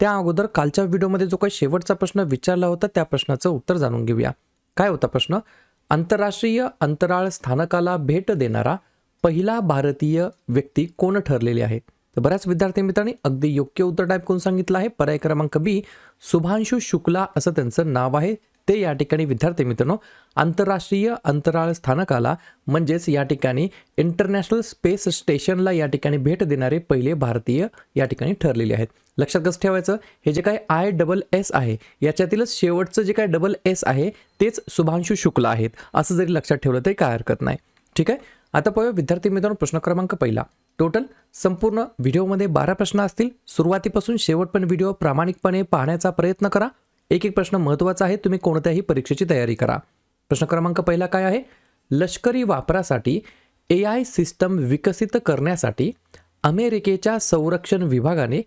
त्या अगोदर कालच्या व्हिडिओमध्ये जो काही शेवटचा प्रश्न विचारला होता त्या प्रश्नाचं उत्तर जाणून घेऊया. काय होता प्रश्न? आंतरराष्ट्रीय अंतराळ स्थानकाला भेट देणारा पहिला भारतीय व्यक्ती कोण ठरलेली आहे? तर बऱ्याच विद्यार्थी मित्रांनी अगदी योग्य उत्तर टाईप करून सांगितलं आहे. पर्याय क्रमांक बी शुभांशु शुक्ला असं त्यांचं नाव आहे. ते या ठिकाणी विद्यार्थी मित्रांनो आंतरराष्ट्रीय अंतराळ स्थानकाला म्हणजेच या ठिकाणी इंटरनॅशनल स्पेस स्टेशनला या ठिकाणी भेट देणारे पहिले भारतीय या ठिकाणी ठरलेले आहेत. लक्षात कसं ठेवायचं? हे जे काय आय डबल एस आहे याच्यातीलच शेवटचं जे काय डबल एस आहे तेच शुभांशु शुक्ला आहेत. असं जरी लक्षात ठेवलं तरी काय हरकत नाही. ठीक आहे? आता पाहूया विद्यार्थी मित्रांनो प्रश्न क्रमांक पहिला. टोटल संपूर्ण व्हिडिओमध्ये बारा प्रश्न असतील. सुरुवातीपासून शेवट पण व्हिडिओ प्रामाणिकपणे पाहण्याचा प्रयत्न करा. एक एक प्रश्न महत्त्वाचा आहे तुम्ही कोणत्याही परीक्षेची तयारी करा. प्रश्न क्रमांक पहिला काय आहे? लष्करी वापरासाठी ए आय सिस्टम विकसित करण्यासाठी अमेरिकेच्या संरक्षण विभागाने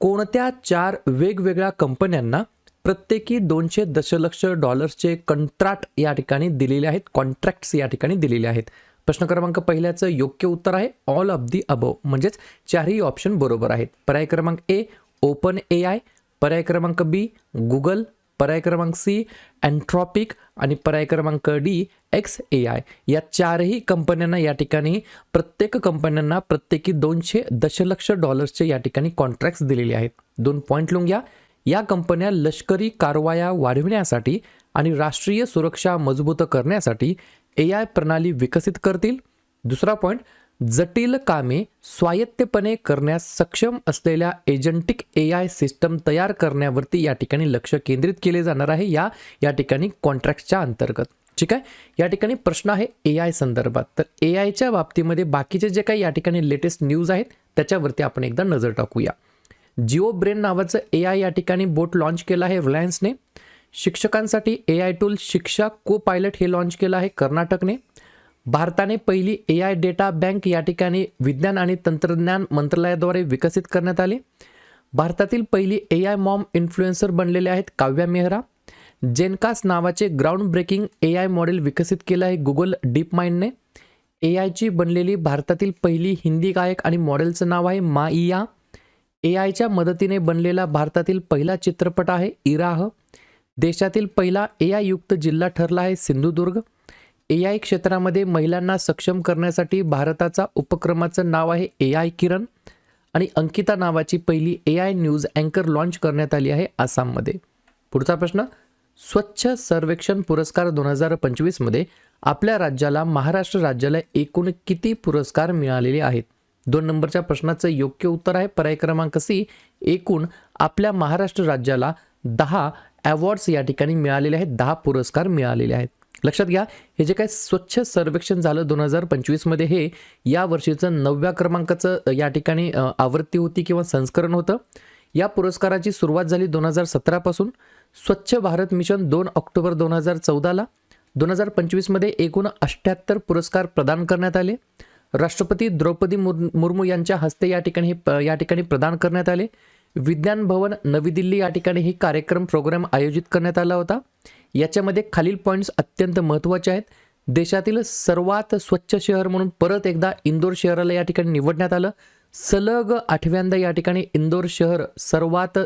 कोणत्या चार वेगवेगळ्या कंपन्यांना प्रत्येकी दोनशे दशलक्ष डॉलर्सचे कंत्राट या ठिकाणी दिलेले आहेत कॉन्ट्रॅक्ट्स या ठिकाणी दिलेले आहेत? प्रश्न क्रमांक पहिल्याचं योग्य उत्तर आहे ऑल ऑफ दी अबव म्हणजेच चारही ऑप्शन बरोबर आहेत. पर्याय क्रमांक ए ओपन ए आय पर्याय क्रमांक बी गुगल पर्याय क्रमांक सी अँट्रॉपिक आणि पर्याय क्रमांक डी एक्स ए आय या चारही कंपन्यांना या ठिकाणी प्रत्येक कंपन्यांना प्रत्येकी दोनशे दशलक्ष डॉलर्सचे या ठिकाणी कॉन्ट्रॅक्ट्स दिलेले आहेत. दोन पॉईंट लिहून घ्या. या कंपन्या लष्करी कारवाया वाढविण्यासाठी आणि राष्ट्रीय सुरक्षा मजबूत करण्यासाठी ए आय प्रणाली विकसित करतील. दुसरा पॉईंट जटिल कामे स्वायत्तपणे करण्यास सक्षम असलेल्या एजंटिक ए आय सिस्टम तयार करण्यावरती या ठिकाणी लक्ष केंद्रित केले जाणार आहे. या या ठिकाणी कॉन्ट्रॅक्टच्या अंतर्गत. ठीक आहे? या ठिकाणी प्रश्न आहे ए आय संदर्भात. तर ए आयच्या बाबतीमध्ये बाकीचे जे काही या ठिकाणी लेटेस्ट न्यूज आहेत त्याच्यावरती आपण एकदा नजर टाकूया. जिओ ब्रेन नावाचं ए आय या ठिकाणी बोट लॉन्च केलं आहे रिलायन्सने. शिक्षकांसाठी ए आय टूल शिक्षा को पायलट हे लॉन्च केलं आहे कर्नाटकने. भारताने पहिली ए आय डेटा बँक या ठिकाणी विज्ञान आणि तंत्रज्ञान मंत्रालयाद्वारे विकसित करण्यात आली. भारतातील पहिली ए आय मॉम इन्फ्लुएन्सर बनलेले आहेत काव्या मेहरा. जेनकास नावाचे ground breaking A I model विकसित केलं आहे गुगल डीप माइंडने ए आयची बनलेली भारतातील पहिली हिंदी गायक आणि मॉडेलचं नाव आहे माइया ए आयच्या मदतीने बनलेला भारतातील पहिला चित्रपट आहे इराह. देशातील पहिला ए आय युक्त जिल्हा ठरला आहे सिंधुदुर्ग. ए आय क्षेत्रामध्ये महिलांना सक्षम करण्यासाठी भारताचा उपक्रमाचं नाव आहे ए आय किरण आणि अंकिता नावाची पहिली ए आय न्यूज अँकर लॉन्च करण्यात आली आहे आसाममध्ये. पुढचा प्रश्न स्वच्छ सर्वेक्षण पुरस्कार दोन हजार पंचवीसमध्ये आपल्या राज्याला महाराष्ट्र राज्याला एकूण किती पुरस्कार मिळालेले आहेत? दोन नंबरच्या प्रश्नाचं योग्य उत्तर आहे पर्याय क्रमांक सी एकूण आपल्या महाराष्ट्र राज्याला दहा अवॉर्ड्स या ठिकाणी मिळालेले आहेत दहा पुरस्कार मिळालेले आहेत. लक्षात घ्या हे जे काय स्वच्छ सर्वेक्षण झालं दोन हजार पंचवीसमध्ये हे या वर्षीचं नवव्या क्रमांकाचं या ठिकाणी आवृत्ती होती किंवा संस्करण होतं. या पुरस्काराची सुरुवात झाली दोन हजार सतरापासून. स्वच्छ भारत मिशन दोन ऑक्टोबर दोन हजार चौदाला. दोन हजार पंचवीसमध्ये एकूण अठ्ठ्याहत्तर पुरस्कार प्रदान करण्यात आले. राष्ट्रपती द्रौपदी मुर मुर्मू यांच्या हस्ते या ठिकाणी हे प- या ठिकाणी प्रदान करण्यात आले. विज्ञान भवन नवी दिल्ली या ठिकाणी ही कार्यक्रम प्रोग्राम आयोजित करण्यात आला होता. याच्यामध्ये खालील पॉईंट्स अत्यंत महत्त्वाचे आहेत. देशातील सर्वात स्वच्छ शहर म्हणून परत एकदा इंदोर शहराला या ठिकाणी निवडण्यात आलं. सलग आठव्यांदा या ठिकाणी इंदोर शहर सर्वात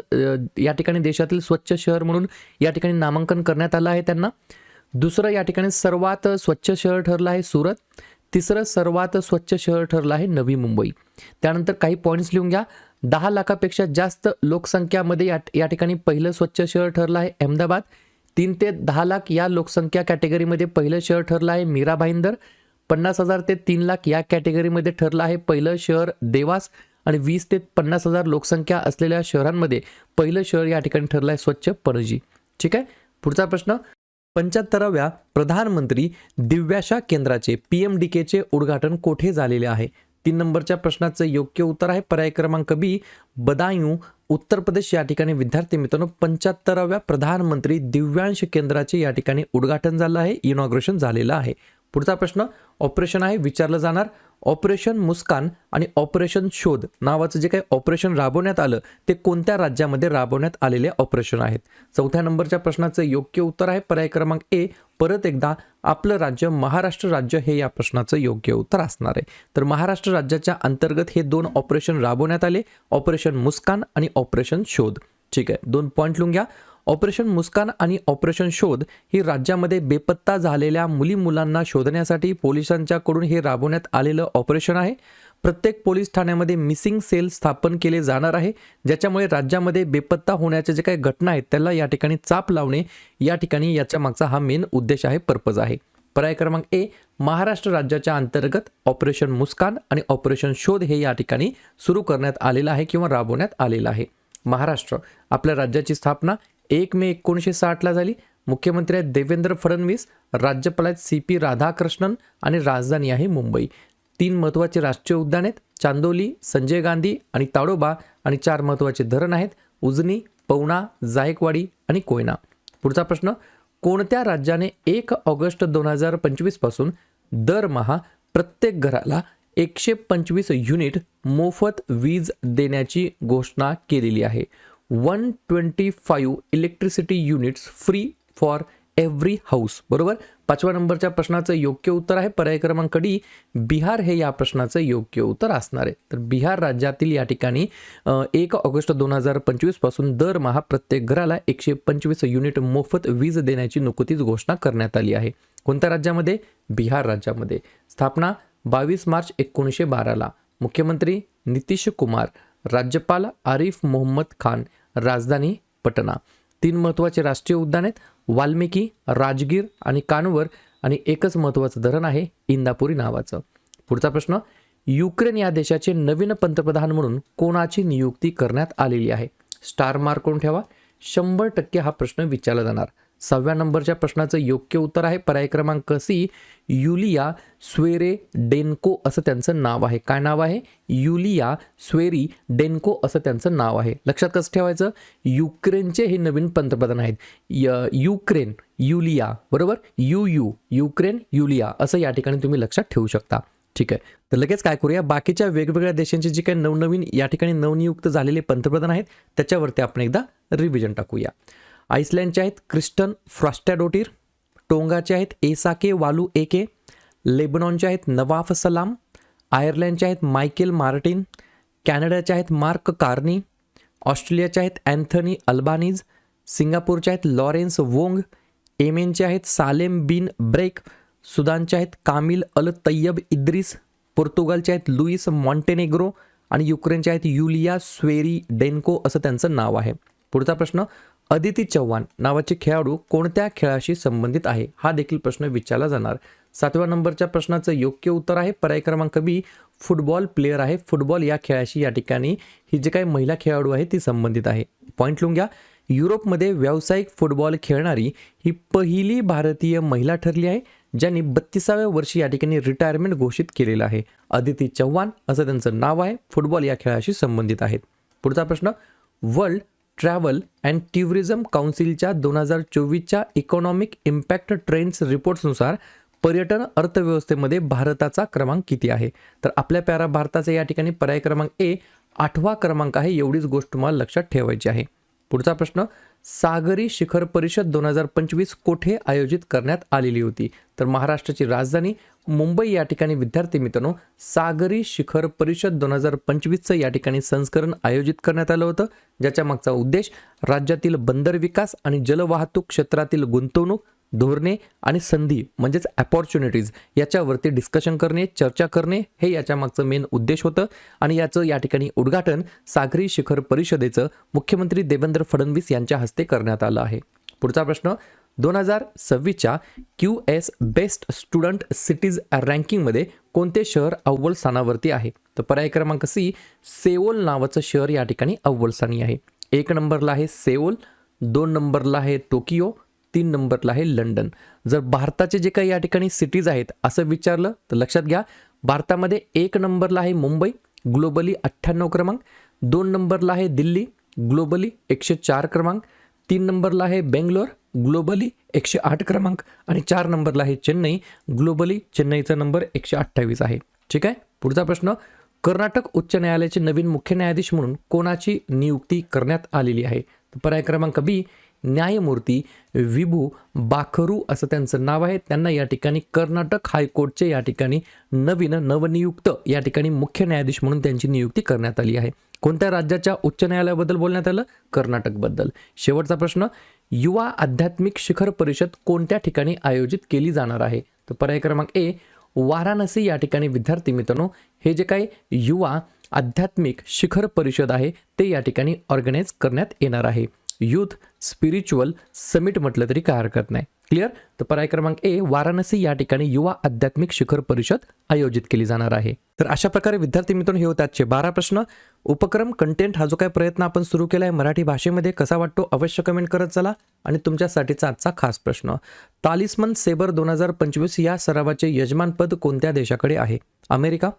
या ठिकाणी देशातील स्वच्छ शहर म्हणून या ठिकाणी नामांकन करण्यात आलं आहे त्यांना. दुसरं या ठिकाणी सर्वात स्वच्छ शहर ठरलं आहे सुरत. तिसरं सर्वात स्वच्छ शहर ठरलं आहे नवी मुंबई. त्यानंतर काही पॉईंट्स लिहून घ्या. दहा लाखापेक्षा जास्त लोकसंख्यामध्ये या या ठिकाणी पहिलं स्वच्छ शहर ठरलं आहे अहमदाबाद. तीन ते दहा लाख या लोकसंख्या कॅटेगरीमध्ये पहिलं शहर ठरलं आहे मीरा भाईंदर. पन्नास हजार ते तीन लाख या कॅटेगरीमध्ये ठरलं आहे पहिलं शहर देवास आणि वीस ते पन्नास हजार लोकसंख्या असलेल्या शहरांमध्ये पहिलं शहर या ठिकाणी ठरलं आहे स्वच्छ पणजी ठीक आहे? पुढचा प्रश्न. पंच्याहत्तराव्या प्रधानमंत्री दिव्याशा केंद्राचे पी एम डी केचे उद्घाटन कोठे झालेले आहे? तीन नंबरच्या प्रश्नाचं योग्य उत्तर आहे. पर्याय क्रमांक बी बदायूं उत्तर प्रदेश या ठिकाणी विद्यार्थी मित्रांनो पंच्याहत्तराव्या प्रधानमंत्री दिव्यांश केंद्राचे या ठिकाणी उद्घाटन झालं आहे इनॉग्रेशन झालेलं आहे. पुढचा प्रश्न ऑपरेशन आहे विचारलं जाणार. ऑपरेशन मुस्कान आणि ऑपरेशन शोध नावाचं जे काही ऑपरेशन राबवण्यात आलं ते कोणत्या राज्यामध्ये राबवण्यात आलेले ऑपरेशन आहेत? चौथ्या नंबरच्या प्रश्नाचं योग्य उत्तर आहे. पर्याय क्रमांक ए परत एकदा आपलं राज्य महाराष्ट्र राज्य हे या प्रश्नाचं योग्य उत्तर असणार आहे. तर महाराष्ट्र राज्याच्या अंतर्गत हे दोन ऑपरेशन राबवण्यात आले ऑपरेशन मुस्कान आणि ऑपरेशन शोध. ठीक आहे. दोन पॉईंट लिहून घ्या. ऑपरेशन मुस्कान आणि ऑपरेशन शोध ही राज्यामध्ये बेपत्ता झालेल्या मुली मुलांना शोधण्यासाठी पोलिसांच्याकडून हे राबवण्यात आलेलं ऑपरेशन आहे. प्रत्येक पोलीस ठाण्यामध्ये मिसिंग सेल स्थापन केले जाणार आहे. ज्याच्यामुळे राज्यामध्ये बेपत्ता होण्याच्या जे काही घटना आहेत त्याला या ठिकाणी चाप लावणे या ठिकाणी याच्या मागचा हा मेन उद्देश आहे पर्पज आहे. पर्याय क्रमांक ए महाराष्ट्र राज्याच्या अंतर्गत ऑपरेशन मुस्कान आणि ऑपरेशन शोध हे या ठिकाणी सुरू करण्यात आलेलं आहे किंवा राबवण्यात आलेलं आहे. महाराष्ट्र आपल्या राज्याची स्थापना एक मे एकोणीसशे साठला झाली. मुख्यमंत्री आहेत देवेंद्र फडणवीस राज्यपाल आहेत सी पी राधाकृष्णन आणि राजधानी आहे मुंबई. तीन महत्त्वाचे राष्ट्रीय उद्यान आहेत. चांदोली संजय गांधी आणि ताडोबा आणि चार महत्त्वाचे धरण आहेत. उजनी पवना जायकवाडी आणि कोयना. पुढचा प्रश्न कोणत्या राज्याने एक ऑगस्ट दोन हजार पंचवीसपासून दरमहा प्रत्येक घराला एकशे पंचवीस युनिट मोफत वीज देण्याची घोषणा केलेली आहे? One twenty five electricity units free for every house बरोबर? पाचव्या नंबरच्या प्रश्नाचं योग्य उत्तर आहे. पर्याय क्रमांक डी बिहार हे या प्रश्नाचं योग्य उत्तर असणार आहे. तर बिहार राज्यातील या ठिकाणी एक ऑगस्ट दोन हजार पंचवीसपासून दरमहा प्रत्येक घराला एकशे पंचवीस युनिट मोफत वीज देण्याची नुकतीच घोषणा करण्यात आली आहे. कोणत्या राज्यामध्ये? बिहार राज्यामध्ये. स्थापना बावीस मार्च एकोणीसशे बाराला. मुख्यमंत्री नितीश कुमार राज्यपाल आरिफ मोहम्मद खान राजधानी पटना. तीन महत्त्वाचे राष्ट्रीय उद्यान आहेत. वाल्मिकी राजगीर आणि कानवर आणि एकच महत्त्वाचं धरण आहे इंदापुरी नावाचं. पुढचा प्रश्न युक्रेन या देशाचे नवीन पंतप्रधान म्हणून कोणाची नियुक्ती करण्यात आलेली आहे? स्टार मार्क करून ठेवा? शंभर टक्के हा प्रश्न विचारला जाणार. सहाव्या नंबरच्या प्रश्नाचं योग्य उत्तर आहे पर्याय क्रमांक सी युलिया स्वेरे डेन्को असं त्यांचं नाव आहे. काय नाव आहे? युलिया स्वेरी डेन्को असं त्यांचं नाव आहे. लक्षात कसं ठेवायचं? युक्रेनचे हे नवीन पंतप्रधान आहेत. य- युक्रेन युलिया बरोबर? यू यू युक्रेन युलिया असं या ठिकाणी तुम्ही लक्षात ठेवू शकता. ठीक आहे. तर लगेच काय करूया? बाकीच्या वेगवेगळ्या देशांचे जे काही नवनवीन या ठिकाणी नवनियुक्त झालेले पंतप्रधान आहेत त्याच्यावरती आपण एकदा रिव्हिजन टाकूया. आईसलँडचे आहेत क्रिस्टन फ्रॉस्टॅडोटीर टोंगाचे आहेत एसाके वालू एके लेबनॉनचे आहेत नवाफ सलाम आयर्लंडचे आहेत मायकेल मार्टिन कॅनडाचे आहेत मार्क कार्नी ऑस्ट्रेलियाचे आहेत अँथनी अल्बानीज सिंगापूरचे आहेत लॉरेन्स वोंग एमेनचे आहेत सालेम बिन ब्रेक सुदानचे आहेत कामिल अल तय्यब इद्रिस पोर्तुगालचे आहेत लुईस मॉन्टेनेग्रो आणि युक्रेनचे आहेत युलिया स्वेरी डेन्को असं त्यांचं नाव आहे. पुढचा प्रश्न अदिती चव्हाण नावाचे खेळाडू कोणत्या खेळाशी संबंधित आहे? हा देखील प्रश्न विचारला जाणार. सातव्या नंबरच्या प्रश्नाचं योग्य उत्तर आहे. पर्याय क्रमांक बी फुटबॉल प्लेअर आहे. फुटबॉल या खेळाशी या ठिकाणी ही जी काही महिला खेळाडू आहे ती संबंधित आहे. पॉईंट लिहून घ्या. युरोपमध्ये व्यावसायिक फुटबॉल खेळणारी ही पहिली भारतीय महिला ठरली आहे ज्यांनी बत्तीसाव्या वर्षी या ठिकाणी रिटायरमेंट घोषित केलेलं आहे. अदिती चव्हाण असं त्यांचं नाव आहे. फुटबॉल या खेळाशी संबंधित आहेत. पुढचा प्रश्न वर्ल्ड ट्रॅव्हल अँड ट्युरिझम काउन्सिलच्या दोन हजार चोवीसच्या इकॉनॉमिक इम्पॅक्ट ट्रेंड्स रिपोर्ट्सनुसार पर्यटन अर्थव्यवस्थेमध्ये भारताचा क्रमांक किती आहे? तर आपल्या प्यारा भारताचा या ठिकाणी पर्याय क्रमांक ए आठवा क्रमांक आहे एवढीच गोष्ट तुम्हाला लक्षात ठेवायची आहे. पुढचा प्रश्न सागरी शिखर परिषद दोन हजार पंचवीस कोठे आयोजित करण्यात आलेली होती? तर महाराष्ट्राची राजधानी मुंबई या ठिकाणी विद्यार्थी मित्रांनो सागरी शिखर परिषद दोन हजार पंचवीसचं या ठिकाणी संस्करण आयोजित करण्यात आलं होतं. ज्याच्या मागचा उद्देश राज्यातील बंदर विकास आणि जलवाहतूक क्षेत्रातील गुंतवणूक धोरणे आणि संधी म्हणजेच अपॉर्च्युनिटीज याच्यावरती डिस्कशन करणे चर्चा करणे हे याच्या मागचं मेन उद्देश होतं. आणि याचं या ठिकाणी उद्घाटन सागरी शिखर परिषदेचं मुख्यमंत्री देवेंद्र फडणवीस यांच्या हस्ते करण्यात आलं आहे. पुढचा प्रश्न दोन हजार सव्वीसच्या Q S best student cities रँकिंगमध्ये कोणते शहर अव्वल स्थानावरती आहे? तर पर्याय क्रमांक सी सेओल नावाचं शहर या ठिकाणी अव्वल स्थानी आहे. एक नंबरला आहे सेओल दोन नंबरला आहे टोकियो तीन नंबरला आहे लंडन. जर भारताचे जे काही या ठिकाणी सिटीज आहेत असं विचारलं तर लक्षात घ्या भारतामध्ये एक नंबरला आहे मुंबई ग्लोबली अठ्ठ्याण्णव क्रमांक दोन नंबरला आहे दिल्ली ग्लोबली एकशे चार क्रमांक तीन नंबरला आहे बेंगलोर ग्लोबली एकशे आठ क्रमांक आणि चार नंबरला आहे चेन्नई. ग्लोबली चेन्नईचा नंबर एकशे अठ्ठावीस आहे. ठीक आहे? पुढचा प्रश्न. कर्नाटक उच्च न्यायालयाचे नवीन मुख्य न्यायाधीश म्हणून कोणाची नियुक्ती करण्यात आलेली आहे? तर पर्याय क्रमांक बी न्यायमूर्ती विभू बाखरू असं त्यांचं नाव आहे. त्यांना या ठिकाणी कर्नाटक हायकोर्टचे या ठिकाणी नवीन नवनियुक्त या ठिकाणी मुख्य न्यायाधीश म्हणून त्यांची नियुक्ती करण्यात आली आहे. कोणत्या राज्याच्या उच्च न्यायालयाबद्दल बोलण्यात आलं? कर्नाटकबद्दल. शेवटचा प्रश्न युवा आध्यात्मिक शिखर परिषद कोणत्या ठिकाणी आयोजित केली जाणार आहे? तर पर्याय क्रमांक ए वाराणसी या ठिकाणी विद्यार्थी मित्रांनो हे जे काही युवा आध्यात्मिक शिखर परिषद आहे ते या ठिकाणी ऑर्गनाईज करण्यात येणार आहे. युथ स्पिरिच्युअल समिट म्हटलं तरी काय हरकत नाही. क्लिअर? तर पर्याय क्रमांक ए वाराणसी या ठिकाणी युवा आध्यात्मिक शिखर परिषद आयोजित केली जाणार आहे. तर अशा प्रकारे विद्यार्थी मित्रांनो हे होते आजचे बारा प्रश्न. उपक्रम कंटेंट हा जो काही प्रयत्न आपण सुरू केला आहे मराठी भाषेमध्ये कसा वाटतो अवश्य कमेंट करत चला. आणि तुमच्यासाठीचा आजचा खास प्रश्न तालिस्मन सेबर दोन हजार पंचवीस या सरावाचे यजमानपद कोणत्या देशाकडे आहे? अमेरिका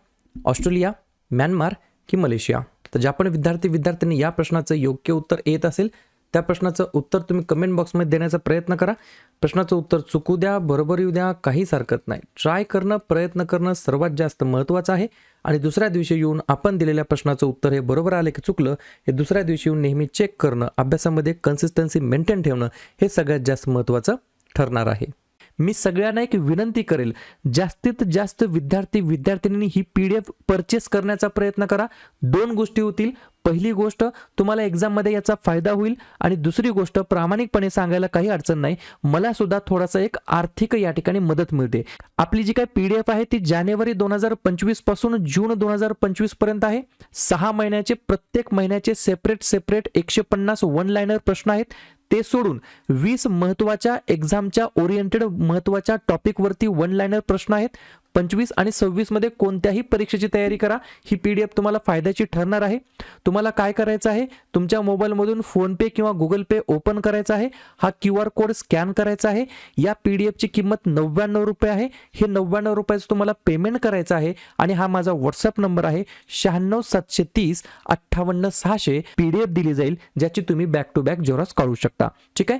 ऑस्ट्रेलिया म्यानमार की मलेशिया? तर ज्या पण विद्यार्थी विद्यार्थ्यांनी या प्रश्नाचं योग्य उत्तर येत असेल त्या प्रश्नाचं उत्तर तुम्ही कमेंट बॉक्समध्ये देण्याचा प्रयत्न करा. प्रश्नाचं उत्तर चुकू द्या बरोबर येऊ द्या काहीच हरकत नाही. ट्राय करणं प्रयत्न करणं सर्वात जास्त महत्त्वाचं आहे. आणि दुसऱ्या दिवशी येऊन आपण दिलेल्या प्रश्नाचं उत्तर हे बरोबर आले की चुकलं हे दुसऱ्या दिवशी येऊन नेहमी चेक करणं अभ्यासामध्ये कन्सिस्टन्सी मेंटेन ठेवणं हे सगळ्यात जास्त महत्त्वाचं ठरणार आहे. मी सगळ्यांना एक विनंती करेल जास्तीत जास्त विद्यार्थी विद्यार्थिनींनी ही पी डी एफ परचेस करण्याचा प्रयत्न करा. दोन गोष्टी होतील. पहिली गोष्ट तुम्हाला एक्झाममध्ये याचा फायदा होईल आणि दुसरी गोष्ट प्रामाणिकपणे सांगायला काही अडचण नाही. मला सुद्धा थोडासा एक आर्थिक या ठिकाणी मदत मिळते. आपली जी काय पी डी एफ आहे ती जानेवारी दोन हजार पंचवीसपासून जून दोन हजार पंचवीसपर्यंत आहे. सहा महिन्याचे प्रत्येक महिन्याचे सेपरेट सेपरेट एकशे पन्नास वन लाईनर प्रश्न आहेत. ते सोडून वीस महत्त्वाच्या एक्झामच्या ओरिएंटेड महत्त्वाच्या टॉपिकवरती वन लाईनर प्रश्न आहेत. पंचवीस आणि सव्वीसमध्ये कोणत्याही परीक्षेची तयारी करा. ही पी डी एफ तुम्हाला फायद्याची ठरणार आहे. तुम्हाला काय करायचं आहे? तुमच्या मोबाईलमधून फोनपे किंवा गुगल पे ओपन करायचा आहे. हा क्यू आर कोड स्कॅन करायचा आहे. या पी डी एफची किंमत नव्याण्णव रुपये आहे. हे नव्याण्णव रुपयाचं तुम्हाला पेमेंट करायचं आहे. आणि हा माझा व्हॉट्सअप नंबर आहे. शहाण्णव सातशे तीस अठ्ठावन्न सहाशे पी डी एफ दिली जाईल ज्याची तुम्ही बॅक टू बॅक झेरॉक्स काढू शकता. ठीक आहे?